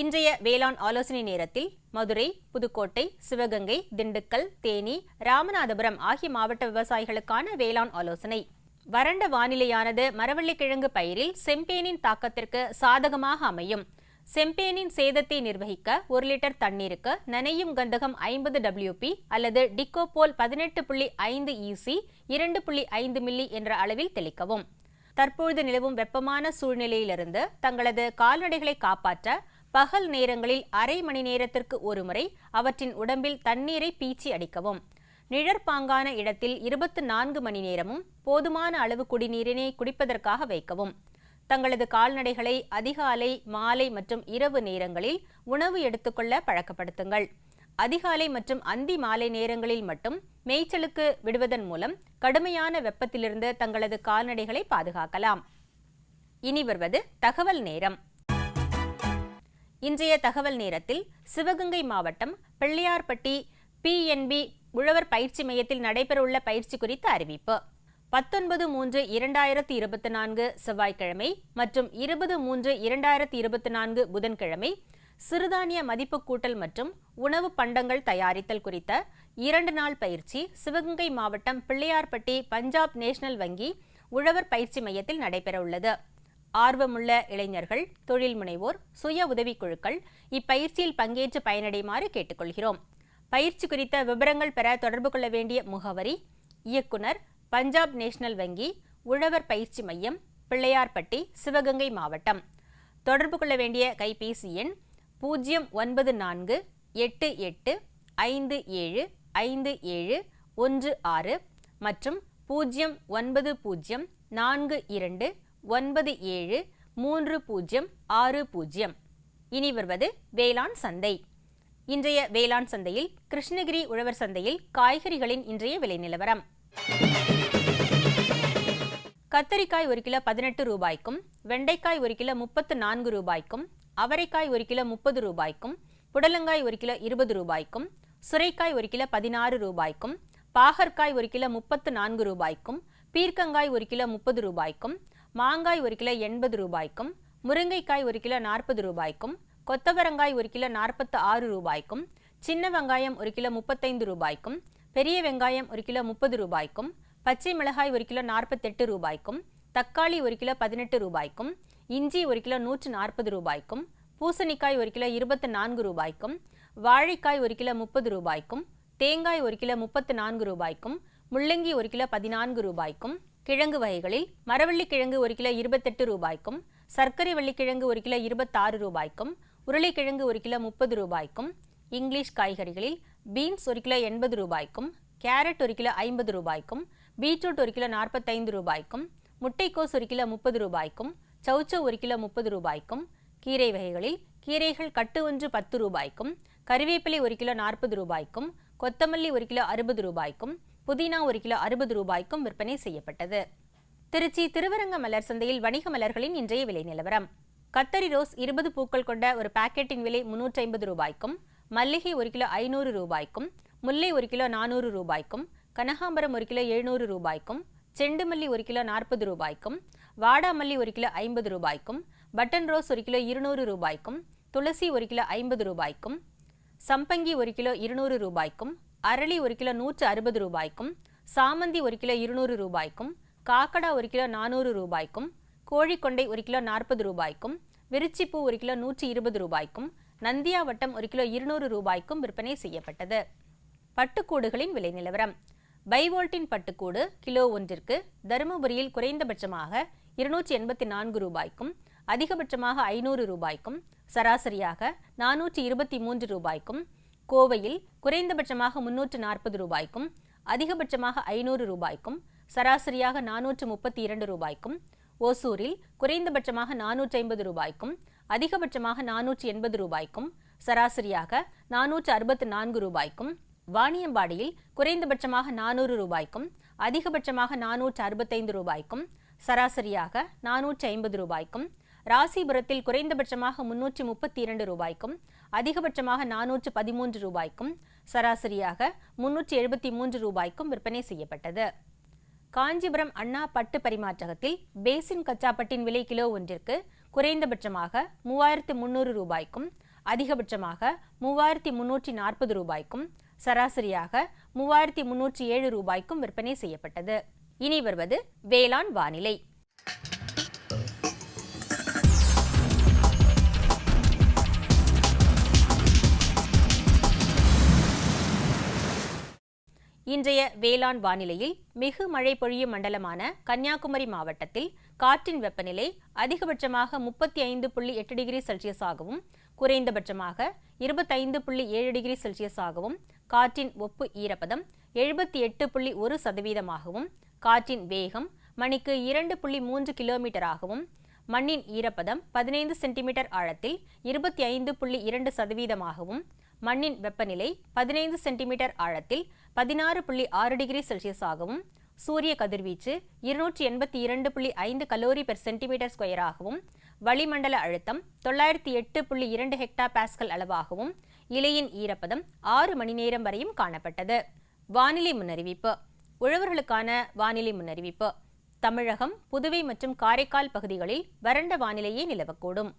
இன்றைய வேளாண் ஆலோசனை நேரத்தில் மதுரை புதுக்கோட்டை சிவகங்கை திண்டுக்கல் தேனி ராமநாதபுரம் ஆகிய மாவட்ட விவசாயிகளுக்கான வேளாண் ஆலோசனை. வறண்ட வானிலையானது மரவள்ளிக்கிழங்கு பயிரில் செம்பேனின் தாக்கத்திற்கு சாதகமாக அமையும். செம்பேனின் சேதத்தை நிர்வகிக்க ஒரு லிட்டர் தண்ணீருக்கு நனையும் கந்தகம் ஐம்பது டபிள்யூபி அல்லது டிக்கோபோல் பதினெட்டு புள்ளி ஐந்து இசி இரண்டு புள்ளி ஐந்து மில்லி என்ற அளவில் தெளிக்கவும். தற்பொழுது நிலவும் வெப்பமான சூழ்நிலையிலிருந்து தங்களது கால்நடைகளை காப்பாற்ற பகல் நேரங்களில் அரை மணி நேரத்திற்கு ஒருமுறை அவற்றின் உடம்பில் தண்ணீரை பீச்சி அடிக்கவும். நிழற்பாங்கான இடத்தில் இருபத்து நான்கு மணி நேரமும் போதுமான அளவு குடிநீரினை குடிப்பதற்காக வைக்கவும். தங்களது கால்நடைகளை அதிகாலை மாலை மற்றும் இரவு நேரங்களில் உணவு எடுத்துக்கொள்ள பழக்கப்படுத்துங்கள். அதிகாலை மற்றும் அந்தி மாலை நேரங்களில் மட்டும் மேய்ச்சலுக்கு விடுவதன் மூலம் கடுமையான வெப்பத்திலிருந்து தங்களது கால்நடைகளை பாதுகாக்கலாம். இனி வருவது தகவல் நேரம். இன்றைய தகவல் நேரத்தில் சிவகங்கை மாவட்டம் பிள்ளையார்பட்டி பிஎன்பி உழவர் பயிற்சி மையத்தில் நடைபெறவுள்ள பயிற்சி குறித்த அறிவிப்பு. பத்தொன்பது மூன்று இரண்டாயிரத்தி இருபத்தி நான்கு செவ்வாய்க்கிழமை மற்றும் இருபது மூன்று இரண்டாயிரத்தி இருபத்தி நான்கு புதன்கிழமை சிறுதானிய மதிப்பு கூட்டல் மற்றும் உணவு பண்டங்கள் தயாரித்தல் குறித்த இரண்டு நாள் பயிற்சி சிவகங்கை மாவட்டம் பிள்ளையார்பட்டி பஞ்சாப் நேஷனல் வங்கி உழவர் பயிற்சி மையத்தில் நடைபெறவுள்ளது. ஆர்வமுள்ள இளைஞர்கள் தொழில் முனைவோர் சுய உதவிக்குழுக்கள் இப்பயிற்சியில் பங்கேற்று பயனடையுமாறு கேட்டுக்கொள்கிறோம். பயிற்சி குறித்த விவரங்கள் பெற தொடர்பு கொள்ள வேண்டிய முகவரி இயக்குனர் பஞ்சாப் நேஷனல் வங்கி உழவர் பயிற்சி மையம் பிள்ளையார்பட்டி சிவகங்கை மாவட்டம். தொடர்பு கொள்ள வேண்டிய கைபேசி எண் பூஜ்ஜியம் ஒன்பது நான்கு எட்டு எட்டு ஐந்து ஏழு ஐந்து ஏழு ஒன்று ஆறு மற்றும் பூஜ்ஜியம் ஒன்பது பூஜ்ஜியம் நான்கு இரண்டு ஒன்பது ஏழு மூன்று பூஜ்ஜியம் ஆறு பூஜ்ஜியம். இனி வருவது வேளாண் சந்தை. இன்றைய வேளாண் சந்தையில் கிருஷ்ணகிரி உழவர் சந்தையில் காய்கறிகளின் இன்றைய விலை நிலவரம். கத்தரிக்காய் ஒரு கிலோ பதினெட்டு ரூபாய்க்கும் வெண்டைக்காய் ஒரு கிலோ முப்பத்து நான்கு ரூபாய்க்கும் அவரைக்காய் ஒரு கிலோ முப்பது ரூபாய்க்கும் புடலங்காய் ஒரு கிலோ இருபது ரூபாய்க்கும் சுரைக்காய் ஒரு கிலோ பதினாறு ரூபாய்க்கும் பாகற்காய் ஒரு கிலோ முப்பத்து நான்கு ரூபாய்க்கும் பீர்க்கங்காய் ஒரு கிலோ முப்பது ரூபாய்க்கும் மாங்காய் ஒரு கிலோ எண்பது ரூபாய்க்கும் முருங்கைக்காய் ஒரு கிலோ நாற்பது ரூபாய்க்கும் கொத்தவரங்காய் ஒரு கிலோ நாற்பத்து ஆறு ரூபாய்க்கும் சின்ன வெங்காயம் ஒரு கிலோ முப்பத்தைந்து ரூபாய்க்கும் பெரிய வெங்காயம் ஒரு கிலோ முப்பது ரூபாய்க்கும் பச்சை மிளகாய் ஒரு கிலோ நாற்பத்தெட்டு ரூபாய்க்கும் தக்காளி ஒரு கிலோ பதினெட்டு ரூபாய்க்கும் இஞ்சி ஒரு கிலோ நூற்று நாற்பது ரூபாய்க்கும் பூசணிக்காய் ஒரு கிலோ இருபத்து நான்கு ரூபாய்க்கும் வாழைக்காய் ஒரு கிலோ முப்பது ரூபாய்க்கும் தேங்காய் ஒரு கிலோ முப்பத்து நான்கு ரூபாய்க்கும் முள்ளங்கி ஒரு கிலோ பதினான்கு ரூபாய்க்கும் கிழங்கு வகைகளில் மரவள்ளி கிழங்கு ஒரு கிலோ இருபத்தெட்டு ரூபாய்க்கும் சர்க்கரை வள்ளிக்கிழங்கு ஒரு கிலோ இருபத்தாறு ரூபாய்க்கும் உருளைக்கிழங்கு ஒரு கிலோ முப்பது ரூபாய்க்கும் இங்கிலீஷ் காய்கறிகளில் பீன்ஸ் ஒரு கிலோ எண்பது ரூபாய்க்கும் கேரட் ஒரு கிலோ ஐம்பது ரூபாய்க்கும் பீட்ரூட் ஒரு கிலோ நாற்பத்தைந்து ரூபாய்க்கும் முட்டைக்கோஸ் ஒரு கிலோ முப்பது ரூபாய்க்கும் சௌச்சோ ஒரு கிலோ முப்பது ரூபாய்க்கும் கீரை வகைகளில் கீரைகள் கட்டு ஒன்று பத்து ரூபாய்க்கும் கருவேப்பிலை ஒரு கிலோ நாற்பது ரூபாய்க்கும் கொத்தமல்லி ஒரு கிலோ அறுபது ரூபாய்க்கும் புதினா ஒரு கிலோ அறுபது ரூபாய்க்கும் விற்பனை செய்யப்பட்டது. திருச்சி திருவரங்க மலர் சந்தையில் வணிக மலர்களின் இன்றைய விலை நிலவரம். கத்தரி ரோஸ் இருபது பூக்கள் கொண்ட ஒரு பாக்கெட்டின் விலை முன்னூற்றி ஐம்பது ரூபாய்க்கும் மல்லிகை ஒரு கிலோ ஐநூறு ரூபாய்க்கும் முல்லை ஒரு கிலோ நானூறு ரூபாய்க்கும் கனகாம்பரம் ஒரு கிலோ எழுநூறு ரூபாய்க்கும் செண்டுமல்லி ஒரு கிலோ நாற்பது ரூபாய்க்கும் வாடாமல்லி ஒரு கிலோ ஐம்பது ரூபாய்க்கும் பட்டன் ரோஸ் ஒரு கிலோ இருநூறு ரூபாய்க்கும் துளசி ஒரு கிலோ ஐம்பது ரூபாய்க்கும் சம்பங்கி ஒரு கிலோ இருநூறு ரூபாய்க்கும் அரளி ஒரு கிலோ நூற்று அறுபது ரூபாய்க்கும் சாமந்தி ஒரு கிலோ இருநூறு ரூபாய்க்கும் காக்கடா ஒரு கிலோ நானூறு ரூபாய்க்கும் கோழிக்கொண்டை ஒரு கிலோ நாற்பது ரூபாய்க்கும் விருச்சிப்பூ ஒரு கிலோ நூற்றி இருபது ரூபாய்க்கும் நந்தியாவட்டம் ஒரு கிலோ இருநூறு ரூபாய்க்கும் விற்பனை செய்யப்பட்டது. பட்டுக்கூடுகளின் விலை நிலவரம். பைவோல்ட்டின் பட்டுக்கூடு கிலோ ஒன்றிற்கு தருமபுரியில் குறைந்தபட்சமாக இருநூற்றி எண்பத்தி நான்கு ரூபாய்க்கும் அதிகபட்சமாக ஐநூறு ரூபாய்க்கும் சராசரியாக நானூற்றி இருபத்தி மூன்று ரூபாய்க்கும் கோவையில் குறைந்தபட்சமாக முன்னூற்று நாற்பது ரூபாய்க்கும் அதிகபட்சமாக ஐநூறு ரூபாய்க்கும் சராசரியாக நானூற்று முப்பத்தி இரண்டு ரூபாய்க்கும் ஓசூரில் குறைந்தபட்சமாக நானூற்றி ஐம்பது ரூபாய்க்கும் அதிகபட்சமாக நானூற்றி எண்பது ரூபாய்க்கும் சராசரியாக நானூற்று அறுபத்து நான்கு ரூபாய்க்கும் வாணியம்பாடியில் குறைந்தபட்சமாக நானூறு ரூபாய்க்கும் அதிகபட்சமாக நானூற்று அறுபத்தைந்து ரூபாய்க்கும் சராசரியாக நானூற்றி ஐம்பது ரூபாய்க்கும் ராசிபுரத்தில் குறைந்தபட்சமாக முன்னூற்றி முப்பத்தி இரண்டு ரூபாய்க்கும் அதிகபட்சமாக நானூற்று பதிமூன்று ரூபாய்க்கும் சராசரியாக முன்னூற்றி எழுபத்தி மூன்று ரூபாய்க்கும் விற்பனை செய்யப்பட்டது. காஞ்சிபுரம் அண்ணா பட்டு பரிமாற்றகத்தில் பேசின் கச்சாப்பட்டின் விலை கிலோ ஒன்றிற்கு குறைந்தபட்சமாக மூவாயிரத்து முன்னூறு ரூபாய்க்கும் அதிகபட்சமாக மூவாயிரத்தி முன்னூற்றி நாற்பது ரூபாய்க்கும் சராசரியாக மூவாயிரத்தி முன்னூற்றி ஏழு ரூபாய்க்கும் விற்பனை செய்யப்பட்டது. இனி வருவது வேளாண் வானிலை. இன்றைய வேளாண் வானிலையில் மிகு மழை பொழியும் மண்டலமான கன்னியாகுமரி மாவட்டத்தில் காற்றின் வெப்பநிலை அதிகபட்சமாக முப்பத்தி ஐந்து புள்ளி எட்டு டிகிரி செல்சியஸாகவும் குறைந்தபட்சமாக இருபத்தைந்து புள்ளி ஏழு டிகிரி செல்சியஸாகவும் காற்றின் ஒப்பு ஈரப்பதம் எழுபத்தி எட்டு புள்ளி ஒரு சதவீதமாகவும் காற்றின் வேகம் மணிக்கு இரண்டு புள்ளி மூன்று கிலோமீட்டராகவும் மண்ணின் ஈரப்பதம் பதினைந்து சென்டிமீட்டர் ஆழத்தில் இருபத்தி ஐந்து புள்ளி இரண்டு சதவீதமாகவும் மண்ணின் வெப்பநிலை பதினைந்து சென்டிமீட்டர் ஆழத்தில் பதினாறு புள்ளி ஆறு டிகிரி செல்சியஸாகவும் சூரிய கதிர்வீச்சு இருநூற்றி எண்பத்தி இரண்டு புள்ளி ஐந்து கலோரி பெர் சென்டிமீட்டர் ஸ்கொயராகவும் வளிமண்டல அழுத்தம் தொள்ளாயிரத்தி எட்டு புள்ளி இரண்டு ஹெக்டா பாஸ்கல் அளவாகவும் இலையின் ஈரப்பதம் ஆறு மணி நேரம் வரையும் காணப்பட்டது. வானிலை முன்னறிவிப்பு. உழவர்களுக்கான வானிலை முன்னறிவிப்பு. தமிழகம் புதுவை மற்றும் காரைக்கால் பகுதிகளில் வறண்ட வானிலையே நிலவக்கூடும்.